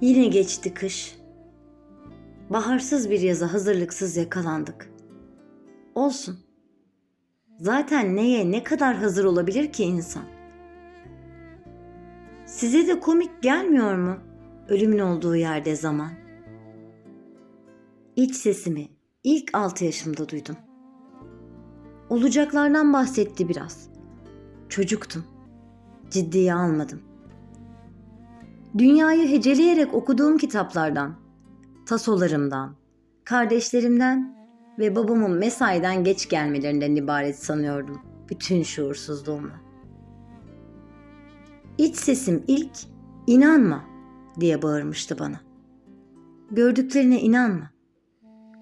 Yine geçti kış. Baharsız bir yaza hazırlıksız yakalandık. Olsun. Zaten neye ne kadar hazır olabilir ki insan? Size de komik gelmiyor mu ölümün olduğu yerde zaman? İç sesimi ilk altı yaşımda duydum. Olacaklardan bahsetti biraz. Çocuktum. Ciddiye almadım. Dünyayı heceleyerek okuduğum kitaplardan, tasolarımdan, kardeşlerimden ve babamın mesaiden geç gelmelerinden ibaret sanıyordum bütün şuursuzluğumla. İç sesim ilk inanma diye bağırmıştı bana. Gördüklerine inanma.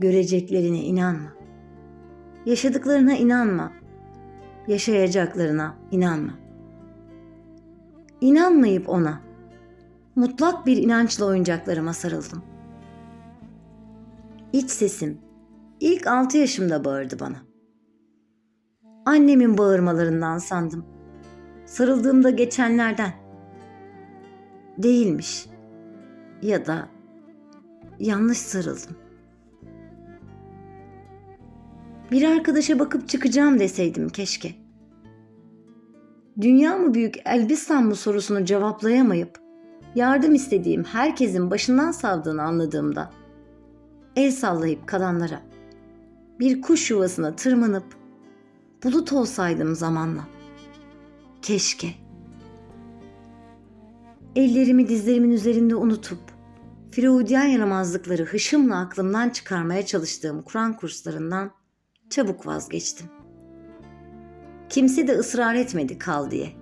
Göreceklerine inanma. Yaşadıklarına inanma. Yaşayacaklarına inanma. İnanmayıp ona mutlak bir inançla oyuncaklarıma sarıldım. İç sesim ilk altı yaşımda bağırdı bana. Annemin bağırmalarından sandım. Sarıldığımda geçenlerden. Değilmiş. Ya da yanlış sarıldım. Bir arkadaşa bakıp çıkacağım deseydim keşke. Dünya mı büyük Elbistan mı sorusunu cevaplayamayıp yardım istediğim herkesin başından savdığını anladığımda el sallayıp kalanlara bir kuş yuvasına tırmanıp bulut olsaydım zamanla. Keşke. Ellerimi dizlerimin üzerinde unutup Freudyen yaramazlıkları hışımla aklımdan çıkarmaya çalıştığım Kur'an kurslarından çabuk vazgeçtim. Kimse de ısrar etmedi kal diye.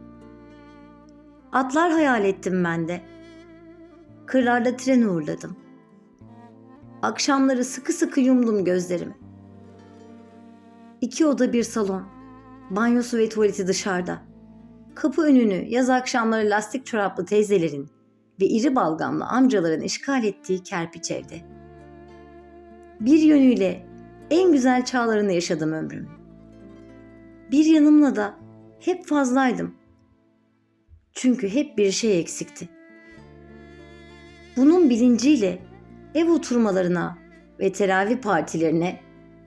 Atlar hayal ettim ben de. Kırlarda tren uğurladım. Akşamları sıkı sıkı yumdum gözlerimi. İki oda bir salon. Banyosu ve tuvaleti dışarıda. Kapı önünü yaz akşamları lastik çoraplı teyzelerin ve iri balgamlı amcaların işgal ettiği kerpiç evde. Bir yönüyle en güzel çağlarını yaşadım ömrümün. Bir yanımla da hep fazlaydım. Çünkü hep bir şey eksikti. Bunun bilinciyle ev oturmalarına ve teravih partilerine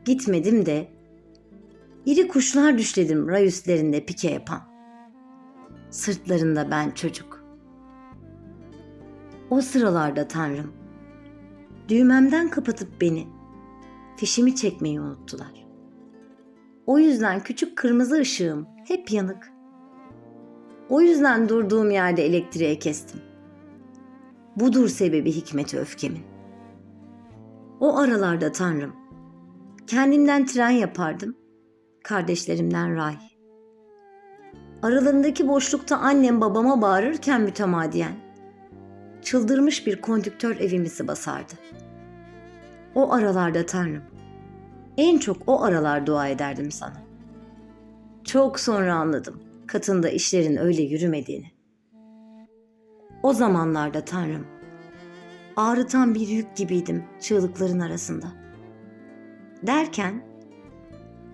gitmedim de iri kuşlar düşledim ray üstlerinde pike yapan. Sırtlarında ben çocuk. O sıralarda Tanrım, düğmemden kapatıp beni, fişimi çekmeyi unuttular. O yüzden küçük kırmızı ışığım hep yanık. O yüzden durduğum yerde elektriğe kestim. Budur sebebi hikmeti öfkemin. O aralarda Tanrım, kendimden tren yapardım, kardeşlerimden ray. Aralarındaki boşlukta annem babama bağırırken mütemadiyen, çıldırmış bir kondüktör evimizi basardı. O aralarda Tanrım, en çok o aralar dua ederdim sana. Çok sonra anladım katında işlerin öyle yürümediğini. O zamanlarda Tanrım, ağrıtan bir yük gibiydim çığlıkların arasında. Derken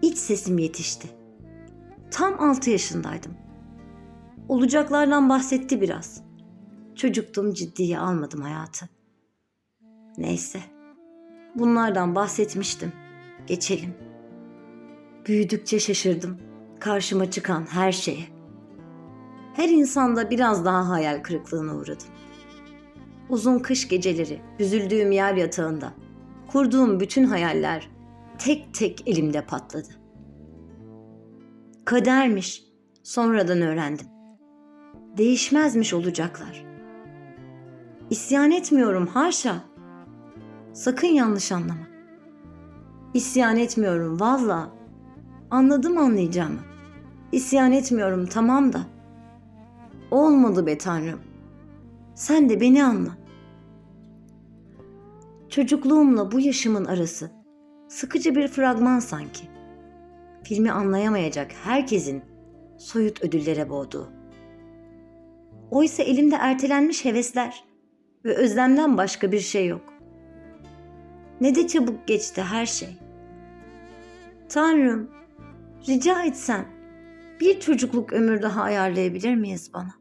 iç sesim yetişti. Tam altı yaşındaydım. Olacaklardan bahsetti biraz. Çocuktum ciddiye almadım hayatı. Neyse. Bunlardan bahsetmiştim. Geçelim. Büyüdükçe şaşırdım karşıma çıkan her şeye. Her insanda biraz daha hayal kırıklığına uğradım. Uzun kış geceleri, büzüldüğüm yer yatağında, kurduğum bütün hayaller tek tek elimde patladı. Kadermiş, sonradan öğrendim. Değişmezmiş olacaklar. İsyan etmiyorum haşa. Sakın yanlış anlama. İsyan etmiyorum valla. Anladım anlayacağımı. İsyan etmiyorum tamam da. Olmadı be Tanrım. Sen de beni anla. Çocukluğumla bu yaşımın arası sıkıcı bir fragman sanki. Filmi anlayamayacak herkesin soyut ödüllere boğduğu. Oysa elimde ertelenmiş hevesler ve özlemden başka bir şey yok. Ne de çabuk geçti her şey. Tanrım, rica etsem bir çocukluk ömür daha ayarlayabilir miyiz bana?